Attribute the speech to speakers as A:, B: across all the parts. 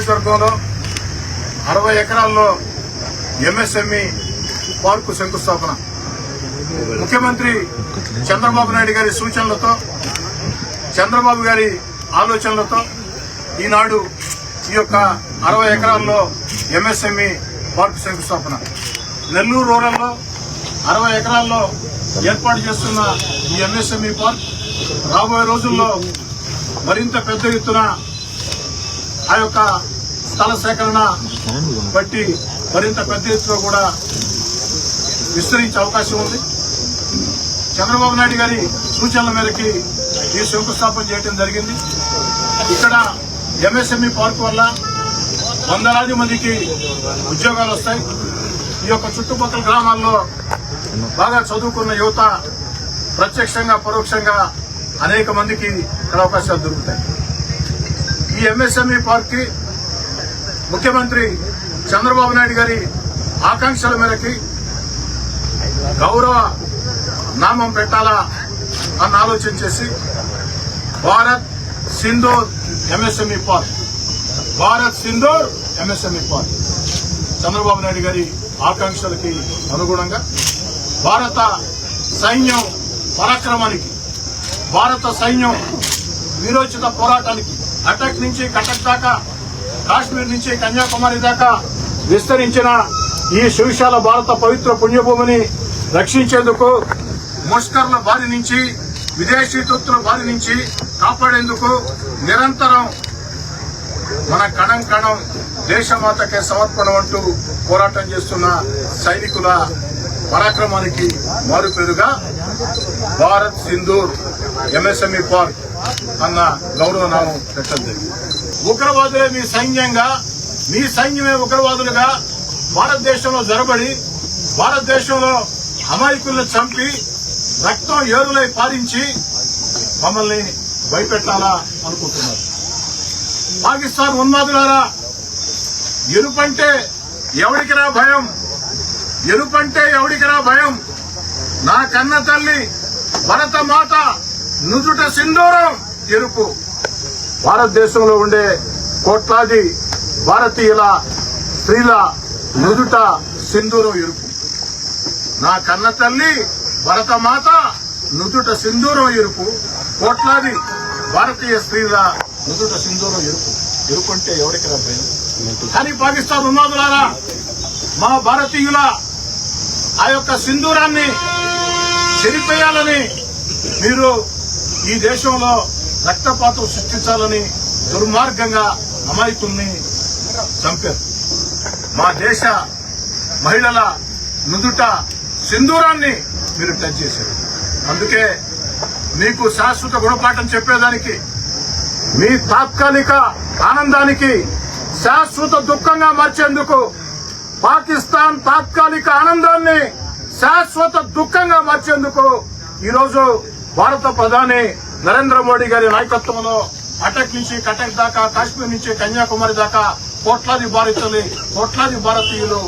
A: నియోజకవర్గంలో అరవై ఎకరాల్లో ఎంఎస్ఎంఈ పార్కు శంకుస్థాపన. ముఖ్యమంత్రి చంద్రబాబు నాయుడు గారి సూచనలతో చంద్రబాబు గారి ఆలోచనలతో ఈనాడు ఈ యొక్క అరవై ఎకరాల్లో ఎంఎస్ఎంఈ పార్కు శంకుస్థాపన. నెల్లూరు రూరల్లో అరవై ఎకరాల్లో ఏర్పాటు చేస్తున్న ఈ ఎంఎస్ఎంఈ పార్క్ రాబోయే రోజుల్లో మరింత పెద్ద ఎత్తున ఆ యొక్క స్థల సేకరణ బట్టి మరింత పెద్ద ఎత్తులో కూడా విస్తరించే అవకాశం ఉంది. చంద్రబాబు నాయుడు గారి సూచనల మేరకి ఈ శంకుస్థాపన చేయడం జరిగింది. ఇక్కడ ఎంఎస్ఎంఈ పార్క్ వల్ల వందలాది మందికి ఉద్యోగాలు వస్తాయి. ఈ యొక్క చుట్టుపక్కల గ్రామాల్లో బాగా చదువుకున్న యువత ప్రత్యక్షంగా పరోక్షంగా అనేక మందికి ఇక్కడ అవకాశాలు దొరుకుతాయి. ఈ ఎంఎస్ఎంఈ పార్క్ ముఖ్యమంత్రి చంద్రబాబు నాయుడు గారి ఆకాంక్షల మేరకి గౌరవ నామం పెట్టాలా అన్న ఆలోచన చేసి Bharat Sindhoor MSME park Bharat Sindhoor MSME park Chandrababu Naidu గారి ఆకాంక్షలకి అనుగుణంగా భారత సైన్యం పరాక్రమానికి భారత సైన్యం వీరోచిత పోరాటానికి అటక్ నుంచి కటక్ దాకా కాశ్మీర్ నుంచి కన్యాకుమారి దాకా విస్తరించిన ఈ సువిశాల భారత పవిత్ర పుణ్యభూమిని రక్షించేందుకు ముష్కర్ల బారి నుంచి విదేశీ తొత్తుల బారి నుంచి కాపాడేందుకు నిరంతరం మన కణం కణం దేశమాతకే సమర్పణ అంటూ పోరాటం చేస్తున్న సైనికుల పరాక్రమానికి మారుపేరుగా భారత్ సింధూర్ ఎంఎస్ఎంఈ పార్క్. అన్న గౌరవ నామం పెట్టడం. జరిగింది ఉగ్రవాదులే మీ సైన్యంగా మీ సైన్యమే ఉగ్రవాదులుగా భారతదేశంలో జరబడి భారతదేశంలో అమాయకులను చంపి రక్తం ఏరులై పారించి మమ్మల్ని భయపెట్టాలా అనుకుంటున్నారు. పాకిస్తాన్ ఉన్మాదులారా ఎరుపంటే ఎవడికిరా భయం? ఎరుపంటే ఎవడికిరా భయం? నా కన్న తల్లి భరత మాత నుదుట సింధూరం! ఎరుపు భారతదేశంలో ఉండే కోట్లాది భారతీయుల స్త్రీల నుదుట సింధూరం ఎరుపు. నా కన్న తల్లి భరతమాత నుదుట సింధూరం ఎరుపు. కోట్లాది భారతీయ స్త్రీల నుదుట సింధూరం ఎరుపు. ఎరుపు అంటే ఎవరికి భయం? కానీ పాకిస్తాన్ ఉన్నదులారా మా భారతీయుల ఆ యొక్క సింధూరాన్ని చెరిపేయాలని మీరు ఈ దేశంలో రక్తపాతం సృష్టించాలని దుర్మార్గంగా అమాయకుల్ని చంపారు. మా దేశ మహిళల నుదుట సింధూరాన్ని మీరు టచ్ చేశారు. అందుకే మీకు శాశ్వత గుణపాఠం చెప్పేదానికి మీ తాత్కాలిక ఆనందానికి శాశ్వత దుఃఖంగా మార్చేందుకు పాకిస్తాన్ తాత్కాలిక ఆనందాన్ని శాశ్వత దుఃఖంగా మార్చేందుకు ఈరోజు భారత ప్రధాని నరేంద్ర మోడీ గారి నాయకత్వంలో అటక్ నుంచి కటక్ దాకా కాశ్మీర్ నుంచి కన్యాకుమారి దాకా కోట్లాది భారతీయులు కోట్లాది భారతీయులు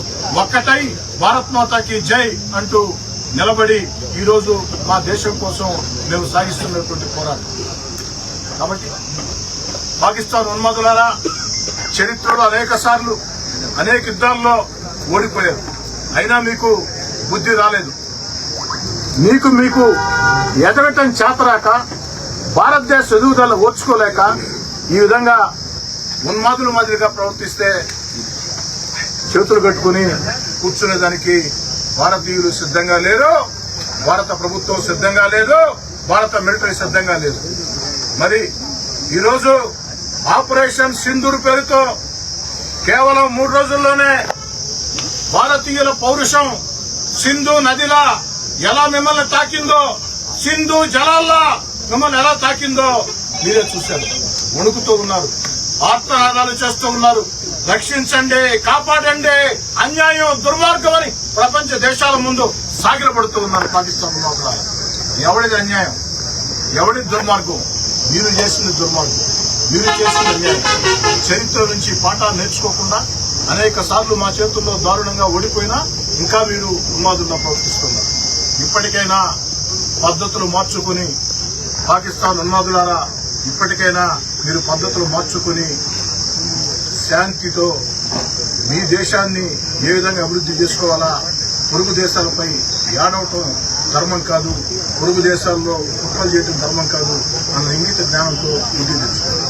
A: ఒక్కటై భారత్ మాతాకి జై అంటూ నిలబడి ఈరోజు మా దేశం కోసం మేము సాగిస్తున్నటువంటి పోరాటం. కాబట్టి పాకిస్తాన్ ఉన్మాదులారా చరిత్రలో అనేక సార్లు అనేక యుద్ధాల్లో ఓడిపోయారు. అయినా మీకు బుద్ధి రాలేదు. మీకు మీకు ఎదగటం చేతరాక భారతదేశ ఎదుగుదల ఓర్చుకోలేక ఈ విధంగా ఉన్మాదుల మాదిరిగా ప్రవర్తిస్తే చేతులు కట్టుకుని కూర్చునేదానికి భారతీయులు సిద్ధంగా లేరు భారత ప్రభుత్వం సిద్ధంగా లేదు భారత మిలిటరీ సిద్ధంగా లేదు. మరి ఈరోజు ఆపరేషన్ సింధూర్ పేరుతో కేవలం మూడు రోజుల్లోనే భారతీయుల పౌరుషం సింధు నదిలా ఎలా మిమ్మల్ని తాకిందో సింధు జలాల్లా మమ్మల్ని ఎలా తాకిందో మీరే చూశారు. వణుకుతూ ఉన్నారు. ఆర్తనాదాలు చేస్తూ ఉన్నారు. రక్షించండి కాపాడండి. అన్యాయం దుర్మార్గం అని ప్రపంచ దేశాల ముందు సాగిలపడుతూ ఉన్నారు పాకిస్తాన్ లోపల ఎవడిది అన్యాయం? ఎవడి దుర్మార్గం? మీరు చేసింది దుర్మార్గం. మీరు చేసిన అన్యాయం. చరిత్ర నుంచి పాఠాలు నేర్చుకోకుండా అనేక సార్లు మా చేతుల్లో దారుణంగా ఓడిపోయినా ఇంకా మీరు ఉన్మాదుల్లో ప్రవర్తిస్తున్నారు. ఇప్పటికైనా పద్ధతులు మార్చుకుని పాకిస్తాన్ ఉన్మాదులారా ఇప్పటికైనా మీరు పద్ధతులు మార్చుకుని శాంతితో మీ దేశాన్ని ఏ విధంగా అభివృద్ధి చేసుకోవాలా? పొరుగు దేశాలపై ఏడవటం ధర్మం కాదు. పొరుగు దేశాల్లో కుట్రలు చేయటం ధర్మం కాదు అన్న ఇంగిత జ్ఞానంతో బుద్ధి తెచ్చుకోవాలి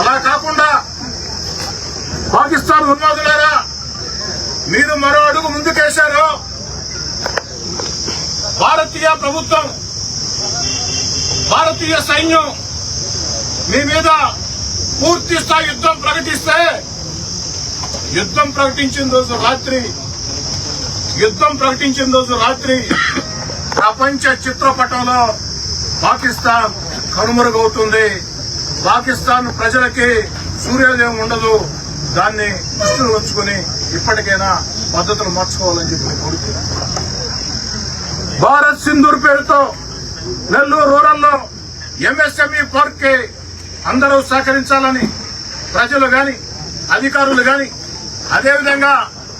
A: అలా కాకుండా పాకిస్తాన్ ఉన్మాదులారా మీరు మరో అడుగు ముందుకేశారు. భారతీయ ప్రభుత్వం భారతీయ సైన్యం మీ మీద పూర్తి స్థాయి యుద్ధం ప్రకటిస్తే యుద్ధం ప్రకటించిన రోజు రాత్రి యుద్ధం ప్రకటించిన రోజు రాత్రి ప్రపంచ చిత్రపటంలో పాకిస్తాన్ కనుమరుగవుతుంది. పాకిస్తాన్ ప్రజలకి సూర్యోదయం ఉండదు. దాన్ని దృష్టిలో ఉంచుకొని ఇప్పటికైనా పద్ధతులు మార్చుకోవాలని చెప్పి కోరుతున్నాను. భారత్ సింధూర్ పేరుతో నెల్లూరు రూరల్లో ఎంఎస్ఎంఈ పార్క్ అందరూ సహకరించాలని ప్రజలు గాని అధికారులు గాని అదేవిధంగా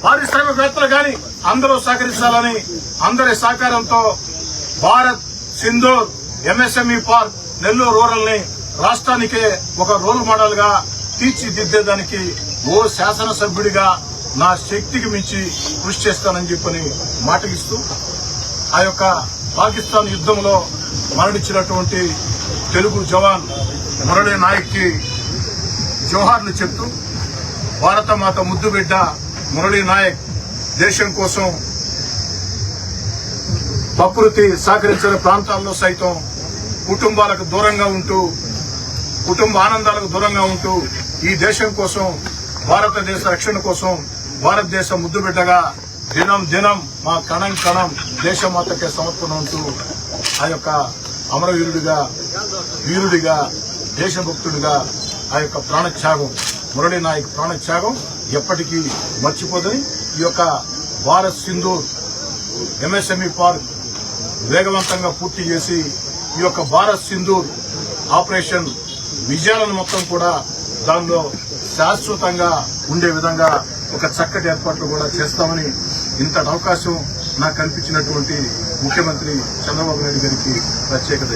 A: పారిశ్రామికవేత్తలు గాని అందరూ సహకరించాలని అందరి సహకారంతో భారత్ సింధూర్ ఎంఎస్ఎంఈ పార్క్ నెల్లూరు రూరల్ని రాష్ట్రానికే ఒక రోల్ మోడల్గా తీర్చిదిద్దేదానికి ఓ శాసనసభ్యుడిగా నా శక్తికి మించి కృషి చేస్తానని చెప్పని మాటగిస్తూ ఆ యొక్క పాకిస్తాన్ యుద్ధంలో మరణించినటువంటి తెలుగు జవాన్ మురళీ నాయక్కి జోహార్లు చెప్తూ భారత మాత ముద్దు బిడ్డ మురళీ నాయక్ దేశం కోసం ప్రకృతి సహకరించిన ప్రాంతాల్లో సైతం కుటుంబాలకు దూరంగా ఉంటూ కుటుంబ ఆనందాలకు దూరంగా ఉంటూ ఈ దేశం కోసం భారతదేశ రక్షణ కోసం భారతదేశ ముద్దు బిడ్డగా దినం దినం మా కణం కణం దేశమాతకే సమర్పణ ఉంటూ ఆ యొక్క అమరవీరుడిగా వీరుడిగా దేశభక్తుడిగా ఆ యొక్క ప్రాణత్యాగం మురళీ నాయక్ ప్రాణత్యాగం ఎప్పటికీ మర్చిపోదని ఈ యొక్క భారత్ సింధూర్ ఎంఎస్ఎంఈ పార్క్ వేగవంతంగా పూర్తి చేసి ఈ యొక్క భారత్ సింధూర్ ఆపరేషన్ విజయాలను మొత్తం కూడా దానిలో శాశ్వతంగా ఉండే విధంగా ఒక చక్కటి ఏర్పాట్లు కూడా చేస్తామని ఇంతటి అవకాశం నాకు కల్పించినటువంటి ముఖ్యమంత్రి చంద్రబాబు నాయుడు గారికి ప్రత్యేకత